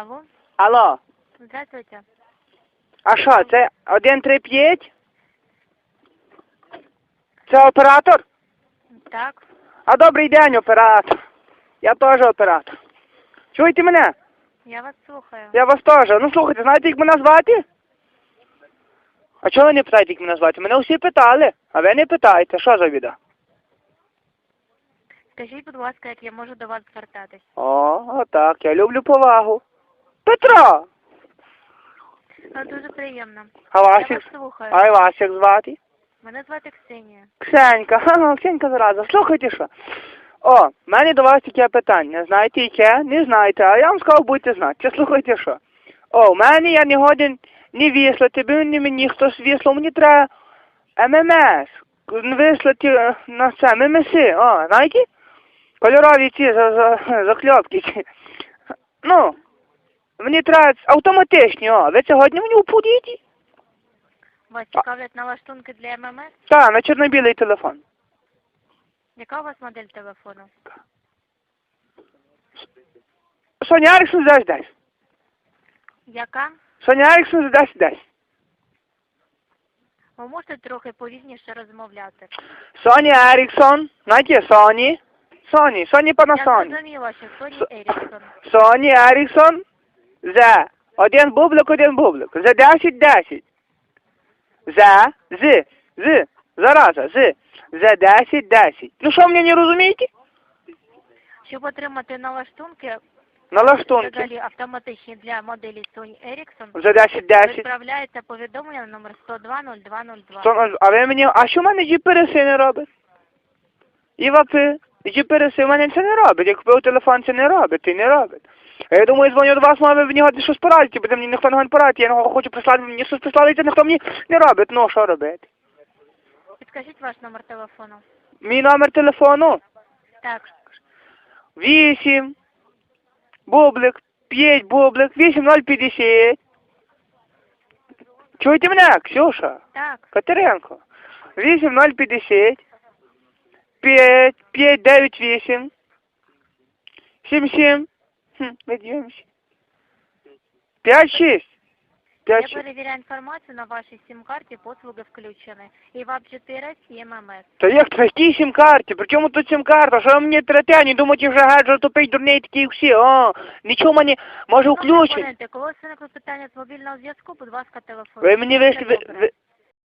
Алло, Алло, здравствуйте. а що, це 135? Це оператор? Так, А добрий день, оператор. Я теж оператор. Чуєте мене? я вас слухаю. Я вас теж. Ну слухайте, знаєте, як мене звати? А чого ви не питаєте, як мене звати? Мене всі питали, а ви не питаєте, що за біда? Скажіть, будь ласка, як я можу до вас звертатись? О, отак, я люблю повагу. Петро! Дуже приємно. А Я вас вас слухаю. а вас як звати? Мене звати Ксенія. Ксенька, ха, Ксенька зараза, слухайте що. О, в мене до вас таке питання. Знаєте яке? Не знаєте, а я вам сказав, будете знати. Чи слухайте що. О, в мене я не годен не вислати, би ні мені хтось вислав, мені треба ММС. Вислати е, на це, ММС, о, знаєте? Кольорові ці за, за, закльопки. Ну, мені треба автоматичні, о, ви сьогодні мені упудіть? Вас цікавлять налаштунки для ММС? Так, на чорно-білий телефон. Яка у вас модель телефону? Соня Еріксон десь десь. Яка? Соня Еріксон десь десь. Ви можете трохи повільніше розмовляти? Соні Еріксон, знаєте, Соні, Соні, Соні Я зрозуміла, що Соні Со- Еріксон. Соні Еріксон, за один бублик, один бублик, за 10, 10. За, з, з, зараза, з, за 10, 10. Ну що мені не розумієте? Щоб отримати налаштунки, Налаштунки. взагалі автоматичні для моделі Sony Ericsson, За 10, 10. відправляється повідомлення на номер 1020202. То, а ви мені, а що в мене джіпереси не робить? ІВАПи, джіпереси в мене це не робить. Я купив телефон, це не робить, і не робить. А я думаю, дзвоню до вас, маю в нього щось порадити, бо мені ніхто не порадить, я його хочу прислати, мені щось прислали, і це ніхто мені не робить. Ну, що робити? Підкажіть ваш номер телефону. Мій номер телефону Так, 8, бублик, 5 бублик, 8050. Чуєте мене, Ксюша? так. Катеренко. 8050 5 598 77 Хм, ми дивимося. 56 Я перевіряю інформацію на вашій сім-карті, послуги включені. І ВАП 4 і ММС. Та як це які сім-карти? При чому тут сім-карта? Що мені трете? Не думаєте, вже гаджет тупий дурний такі всі. О, нічого мені може включити. Коли виникли питання з мобільного зв'язку, будь ласка, телефон. Ви мені вийшли, ви, ви,